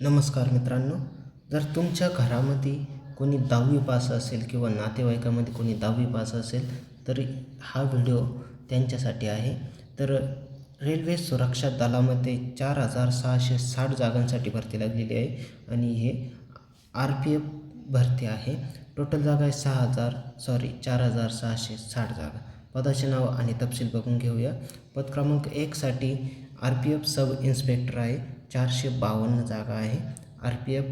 नमस्कार मित्रांनो जर तुमच्या घरामध्ये कोणी दहावी पास असेल किंवा नातेवाईकामध्ये कोणी दहावी पास असेल तर हा व्हिडिओ त्यांच्यासाठी आहे. तर रेल्वे सुरक्षा दलामध्ये चार हजार सहाशे साठ जागांसाठी भरती लागलेली आहे आणि हे आर पी एफ भरती आहे. टोटल जागा आहे सहा हजार सॉरी चार हजार सहाशे साठ जागा. पदाचे नाव आणि तपशील बघून घेऊया. पद क्रमांक एकसाठी R P F sub inspector आहे. चारशे बावन्न जागा आहे. आर पी एफ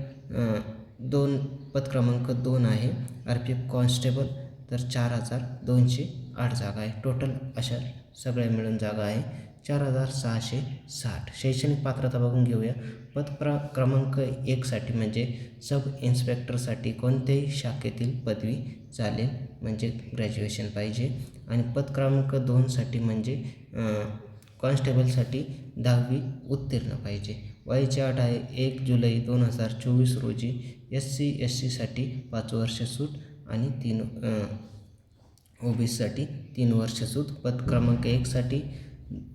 दोन पद क्रमांक दोन आहे. आर पी एफ कॉन्स्टेबल तर चार हजार दोनशे आठ जागा आहे. टोटल अशा सगळ्या मिळून जागा आहे. चार हजार सहाशे साठ. शैक्षणिक पात्रता बघून घेऊया. पद प्र क्रमांक एकसाठी म्हणजे सब इन्स्पेक्टरसाठी कोणत्याही शाखेतील पदवी चालेल म्हणजे ग्रॅज्युएशन पाहिजे. आणि पद क्रमांक दोनसाठी म्हणजे कॉन्स्टेबलसाठी दहावी उत्तीर्ण पाहिजे. वयाची अट आहे. एक जुलै दोन हजार चोवीस रोजी एस सी एस सीसाठी पाच वर्ष सूट आणि तीन ओ बी सीसाठी तीन वर्ष सूट. पद क्रमांक एकसाठी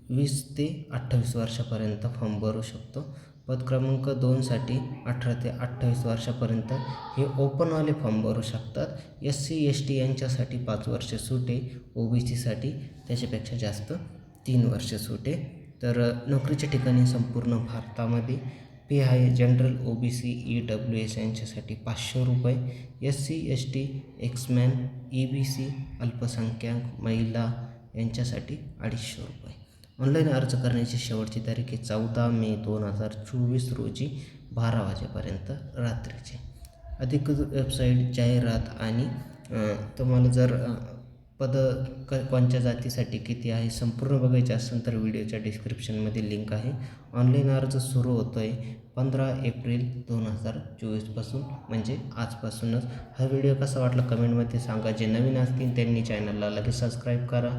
वीस ते अठ्ठावीस वर्षापर्यंत फॉर्म भरू शकतो. पद क्रमांक दोनसाठी अठरा ते अठ्ठावीस वर्षापर्यंत हे ओपनवाले फॉर्म भरू शकतात. एस सी एस टी यांच्यासाठी पाच वर्ष सूट आहे. ओ बी सीसाठी त्याच्यापेक्षा जास्त तीन वर्ष सुटे. तर नोकरीच्या ठिकाणी संपूर्ण भारतामध्ये पे आहे general O B C E W S यांच्यासाठी पाचशे रुपये S C S T ex man E B C अल्पसंख्याक महिला यांच्यासाठी अडीचशे रुपये. ऑनलाईन अर्ज करण्याची शेवटची तारीख आहे चौदा मे दोन हजार चोवीस रोजी बारा वाजेपर्यंत रात्रीचे. अधिकृत वेबसाईट जाहिरात आणि तुम्हाला जर पद क कोणत्या जातीसाठी किती आहे संपूर्ण बघायचे असेल तर व्हिडिओच्या डिस्क्रिप्शनमध्ये लिंक आहे. ऑनलाईन अर्ज सुरू होतो आहे पंधरा एप्रिल दोन हजार चोवीसपासून म्हणजे आजपासूनच. हा व्हिडिओ कसा वाटला कमेंटमध्ये सांगा. जे नवीन असतील त्यांनी चॅनलला लगेच सबस्क्राईब करा.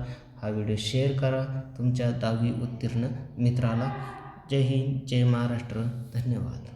हा व्हिडिओ शेअर करा. तुमच्या दहावी उत्तीर्ण मित्राला. जय हिंद जय महाराष्ट्र. धन्यवाद.